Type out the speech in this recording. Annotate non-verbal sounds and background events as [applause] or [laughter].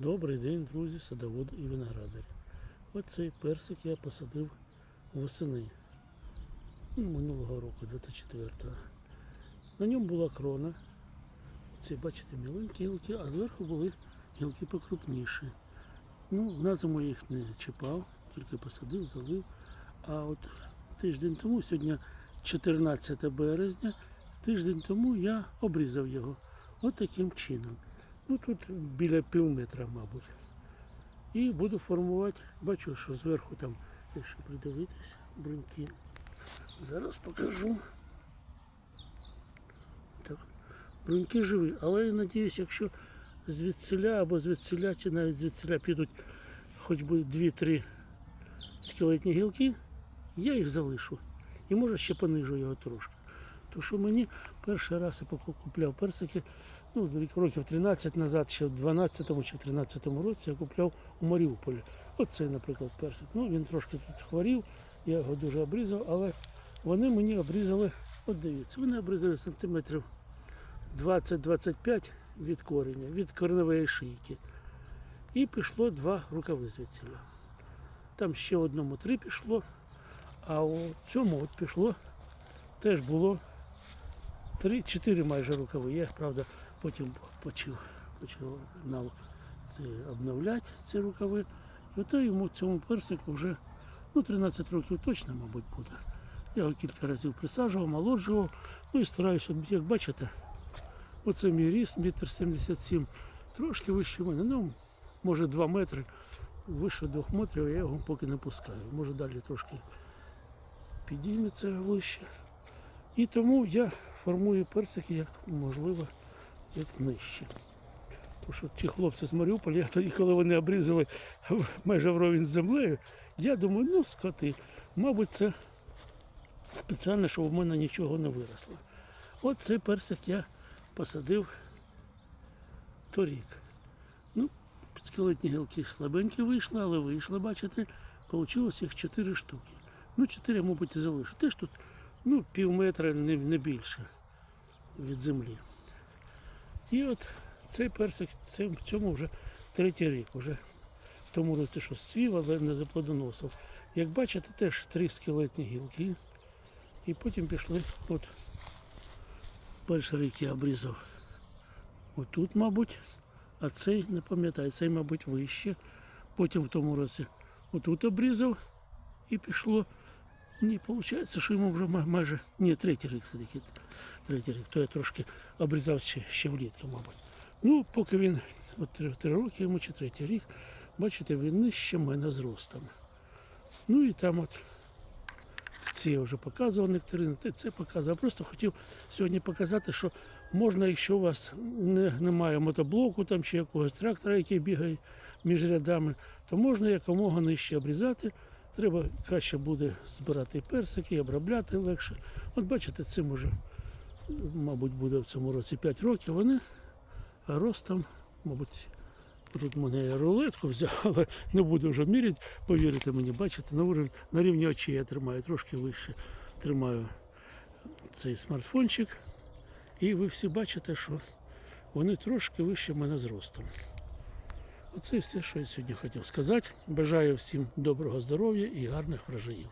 Добрий день, друзі, садоводи і виноградарі. Оцей персик я посадив восени ну, минулого року, 24-го. На ньому була крона. Ці, бачите, міленькі гілки, а зверху були гілки покрупніші. Ну, на зиму їх не чіпав, тільки посадив, залив. А от тиждень тому, сьогодні 14 березня, тиждень тому я обрізав його. От таким чином. Ну тут біля пів метра, мабуть. І буду формувати, бачу, що зверху там, якщо придивитись, бруньки. Зараз покажу. Так, бруньки живі, але я надіюсь, якщо звідсиля або звідсиля, чи навіть звідсиля підуть хоч би 2-3 скелетні гілки, я їх залишу. І може ще понижу його трошки. Тому що мені перший раз я купляв персики, ну, років 13 назад, ще в 12-му чи 13-му році я купляв у Маріуполі. Оцей, наприклад, персик. Ну, він трошки тут хворів, я його дуже обрізав, але вони мені обрізали, от дивіться, вони обрізали сантиметрів 20-25 від кореня, від кореневої шийки. І пішло два рукави звідсіля. Там ще одному три пішло, а у цьому от пішло теж було три-чотири майже рукави. Я їх, правда, потім почав, почав це, обновляти ці рукави. І ото йому цьому персику вже ну, 13 років точно, мабуть, буде. Я його кілька разів присаджував, молоджував. Ну і стараюся, як бачите, оце мій ріст, метр 77, трошки вище мене. Ну, може 2 метри, вище 2 метрів, я його поки не пускаю. Може далі трошки підійметься вище. І тому я формую персики як можливо, як нижче. Тому що ті хлопці з Маріуполя, тоді, коли вони обрізали майже вровень з землею, я думаю, ну скоти, мабуть, це спеціально, щоб у мене нічого не виросло. От цей персик я посадив торік. Ну, скелетні гілки слабенькі вийшли, але вийшли, бачите, вийшло їх 4 штуки. Ну, 4, мабуть, і залишу. Теж тут ну, пів метра, не, не більше від землі. І от цей персик, в цьому вже третій рік. Уже в тому році що свів, але не заплодоносив. Як бачите, теж три скелетні гілки. І потім пішли, от перший рік я обрізав отут, мабуть, а цей, не пам'ятаю, цей, мабуть, вище. Потім в тому році отут обрізав і пішло. Ні, виходить, що йому вже майже. Ні, третій рік все-таки. Третій рік. То я трошки обрізав ще, ще влітку, мабуть. Ну, поки він от три, три роки йому чи третій рік, бачите, він нижче мене зростом. Ну і там от ці я вже показував нектарини, те це показував. Просто хотів сьогодні показати, що можна, якщо у вас не, немає мотоблоку там, чи якогось трактора, який бігає між рядами, то можна якомога нижче обрізати. Треба краще буде збирати персики, обробляти легше. От бачите, цим уже, мабуть, буде в цьому році 5 років. Вони ростом, мабуть, тут мене рулетку взяв, [laughs] але не буду вже міряти, повірите мені, бачите, на, уровень, на рівні очей я тримаю, трошки вище тримаю цей смартфончик. І ви всі бачите, що вони трошки вище мене зростом. Оце все, що я сьогодні хотів сказати. Бажаю всім доброго здоров'я і гарних врожаїв.